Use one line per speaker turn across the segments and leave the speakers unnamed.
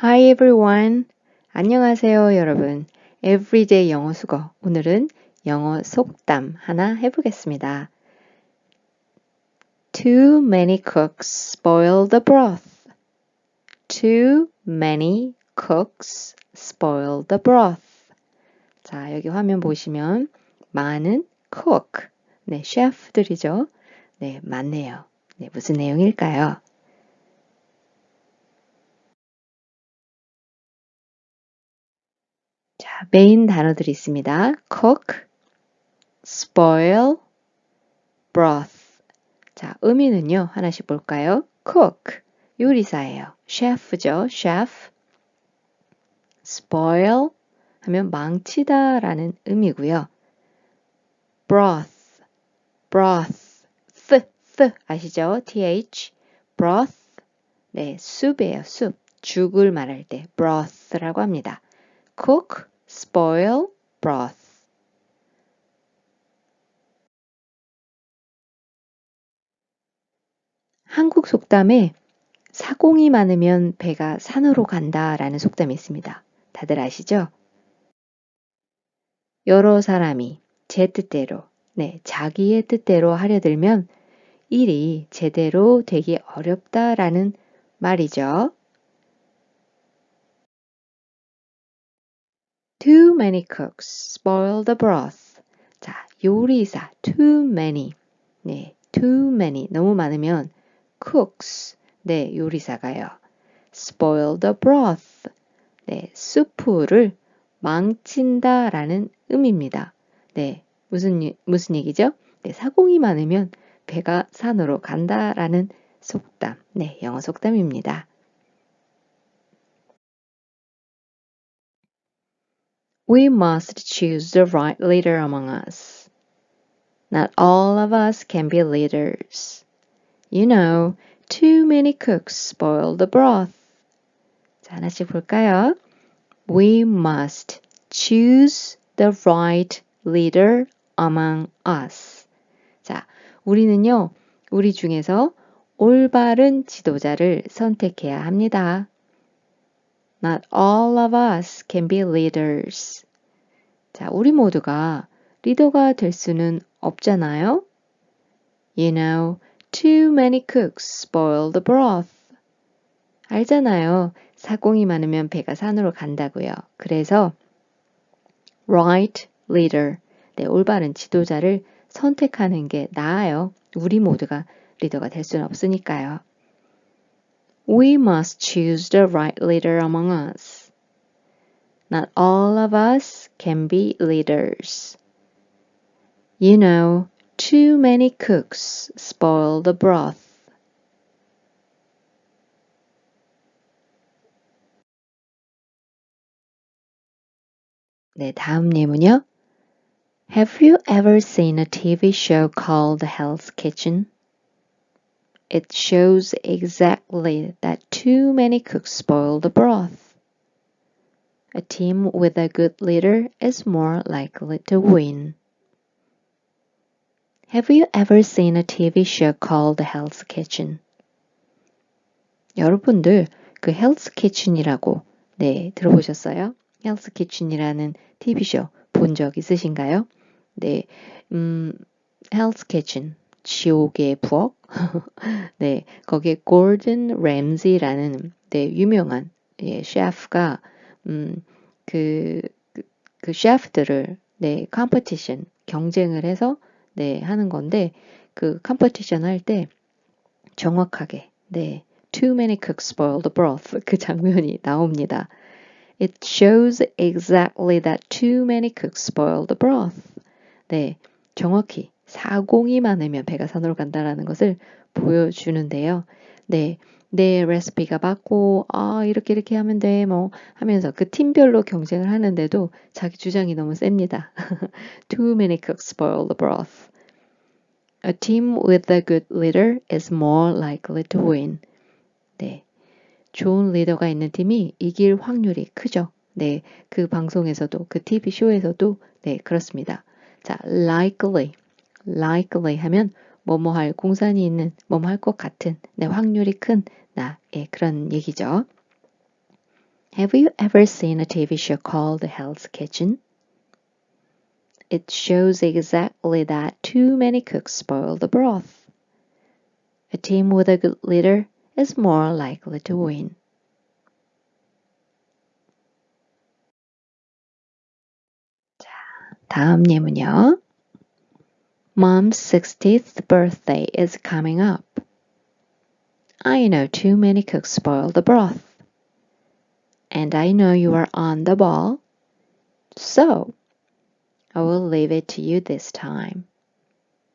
Hi everyone. 안녕하세요, 여러분. Everyday 영어 수거. 오늘은 영어 속담 하나 해보겠습니다. Too many cooks spoil the broth. Too many cooks spoil the broth. 자, 여기 화면 보시면 많은 cook, 네, 셰프들이죠. 네, 맞네요. 네, 무슨 내용일까요? 메인 단어들이 있습니다. cook, spoil, broth. 자, 의미는요, 하나씩 볼까요? cook, 요리사예요. 셰프죠, chef. spoil 하면 망치다 라는 의미고요. broth, broth, th, th 아시죠? th, broth. 네, 숲이에요, 숲. 죽을 말할 때 broth라고 합니다. cook, spoil, broth. 한국 속담에 사공이 많으면 배가 산으로 간다 라는 속담이 있습니다. 다들 아시죠? 여러 사람이 제 뜻대로, 네, 자기의 뜻대로 하려 들면 일이 제대로 되기 어렵다라는 말이죠. Too many cooks spoil the broth. 자, 요리사 too many. 네, too many 너무 많으면 cooks 네, 요리사가요. spoil the broth. 네, 수프를 망친다라는 의미입니다. 네, 무슨 무슨 얘기죠? 네, 사공이 많으면 배가 산으로 간다라는 속담. 네, 영어 속담입니다. We must choose the right leader among us. Not all of us can be leaders. You know, too many cooks spoil the broth. 자, 하나씩 볼까요? We must choose the right leader among us. 자, 우리는요, 우리 중에서 올바른 지도자를 선택해야 합니다. Not all of us can be leaders. 자, 우리 모두가 리더가 될 수는 없잖아요. You know, too many cooks spoil the broth. 알잖아요. 사공이 많으면 배가 산으로 간다고요. 그래서 right leader, 네, 올바른 지도자를 선택하는 게 나아요. 우리 모두가 리더가 될 수는 없으니까요. We must choose the right leader among us. Not all of us can be leaders. You know, too many cooks spoil the broth. 네, 다음 예문요. Have you ever seen a TV show called Hell's Kitchen? It shows exactly that too many cooks spoil the broth. A team with a good leader is more likely to win. Have you ever seen a TV show called Hell's Kitchen? 여러분들 그 Hell's Kitchen이라고 네 들어보셨어요? Hell's Kitchen이라는 TV쇼 본 적 있으신가요? 네, 음, Hell's Kitchen 지옥의 부엌. 네, 거기에 골든 램지라는 네, 유명한 예, 셰프가 음, 그, 그, 그 셰프들을 네, 컴퍼티션 경쟁을 해서 네, 하는 건데 그 컴퍼티션 할 때 정확하게 네, too many cooks spoil the broth 그 장면이 나옵니다. It shows exactly that too many cooks spoil the broth. 네, 정확히 사공이 많으면 배가 산으로 간다라는 것을 보여주는데요. 네, 내 레시피가 맞고 아 이렇게 이렇게 하면 돼 뭐 하면서 그 팀별로 경쟁을 하는데도 자기 주장이 너무 셉니다. Too many cooks spoil the broth. A team with a good leader is more likely to win. 네, 좋은 리더가 있는 팀이 이길 확률이 크죠. 네, 그 방송에서도 그 TV 쇼에서도 네 그렇습니다. 자, likely likely 하면 뭐뭐 할 공산이 있는 뭐뭐 할 것 같은 네, 확률이 큰 나, 예, 그런 얘기죠. Have you ever seen a TV show called Hell's Kitchen? It shows exactly that too many cooks spoil the broth. A team with a good leader is more likely to win. 자, 다음 예문요. Mom's 60th birthday is coming up. I know too many cooks spoil the broth. And I know you are on the ball. So, I will leave it to you this time.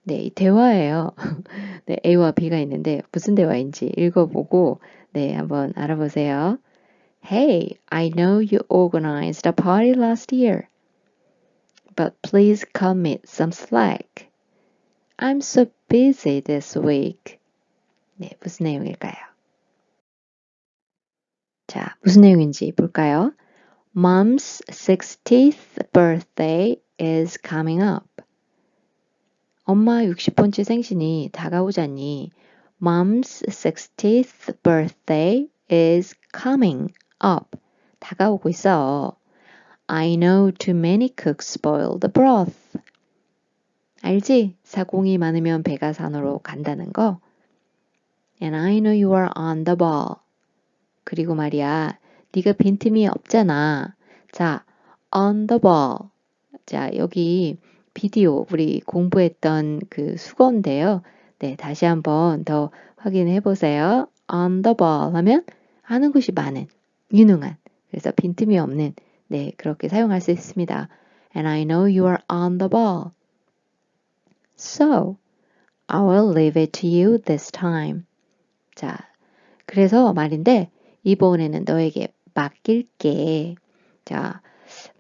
네, 이 대화예요. 네, A와 B가 있는데 무슨 대화인지 읽어보고 네, 한번 알아보세요. Hey, I know you organized a party last year. But please cut me some slack. I'm so busy this week. 네, 무슨 내용일까요? 자, 무슨 내용인지 볼까요? Mom's 60th birthday is coming up. 엄마 60번째 생신이 다가오자니 Mom's 60th birthday is coming up. 다가오고 있어. I know too many cooks spoil the broth. 알지? 사공이 많으면 배가 산으로 간다는 거. And I know you are on the ball. 그리고 말이야, 네가 빈틈이 없잖아. 자, on the ball. 자, 여기 비디오 우리 공부했던 그 수거인데요. 네, 다시 한번 더 확인해 보세요. on the ball 하면 하는 것이 많은, 유능한, 그래서 빈틈이 없는, 네, 그렇게 사용할 수 있습니다. And I know you are on the ball. So, I will leave it to you this time. 자, 그래서 말인데, 이번에는 너에게 맡길게. 자,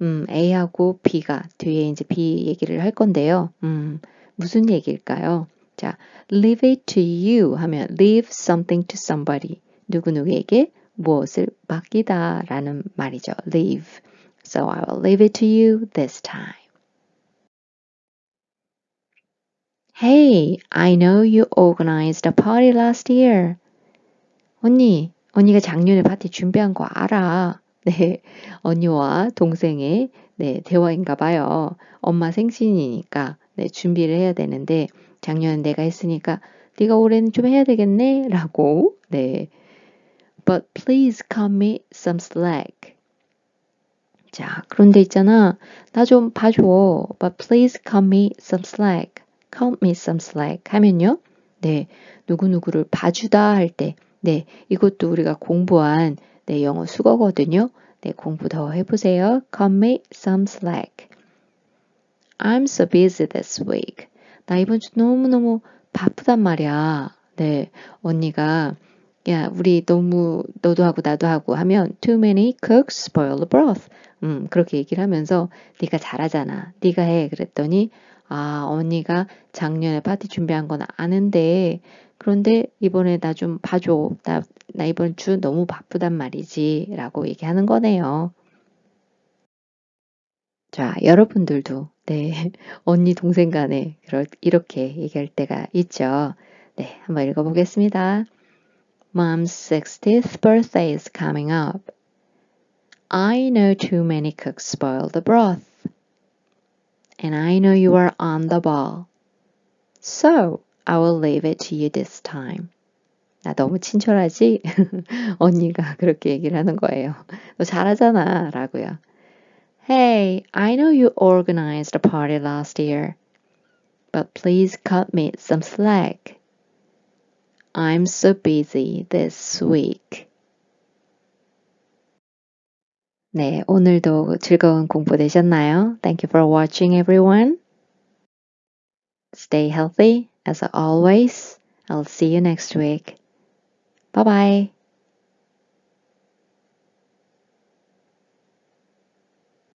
음, A하고 B가 뒤에 이제 B 얘기를 할 건데요. 음, 무슨 얘기일까요? 자, leave it to you 하면 leave something to somebody. 누구누구에게 무엇을 맡기다 라는 말이죠. leave. So I will leave it to you this time. Hey, I know you organized a party last year. 언니, 언니가 작년에 파티 준비한 거 알아. 네, 언니와 동생의 네, 대화인가 봐요. 엄마 생신이니까 네, 준비를 해야 되는데 작년엔 내가 했으니까 네가 올해는 좀 해야 되겠네 라고 네. But please cut me some slack. 자, 그런데 있잖아. 나 좀 봐줘. But please cut me some slack. Cut me some slack 하면요. 네, 누구누구를 봐주다 할 때, 네, 이것도 우리가 공부한 네, 영어 수거거든요. 네, 공부 더 해보세요. Cut me some slack. I'm so busy this week. 나 이번 주 너무너무 바쁘단 말이야. 네, 언니가 야, 우리 너무 너도 하고 나도 하고 하면 too many cooks spoil the broth. 음, 그렇게 얘기를 하면서 네가 잘하잖아. 네가 해. 그랬더니 아, 언니가 작년에 파티 준비한 건 아는데 그런데 이번에 나 좀 봐줘. 나, 나 이번 주 너무 바쁘단 말이지. 라고 얘기하는 거네요. 자, 여러분들도, 네, 언니, 동생 간에 이렇게 얘기할 때가 있죠. 네, 한번 읽어보겠습니다. Mom's 60th birthday is coming up. I know too many cooks spoil the broth. And I know you are on the ball. So, I will leave it to you this time. 나 너무 친절하지? 언니가 그렇게 얘기를 하는 거예요. 너 잘하잖아. 라고요. Hey, I know you organized a party last year. But please cut me some slack. I'm so busy this week. 네, 오늘도 즐거운 공부 되셨나요? Thank you for watching everyone. Stay healthy as always. I'll see you next week. Bye bye.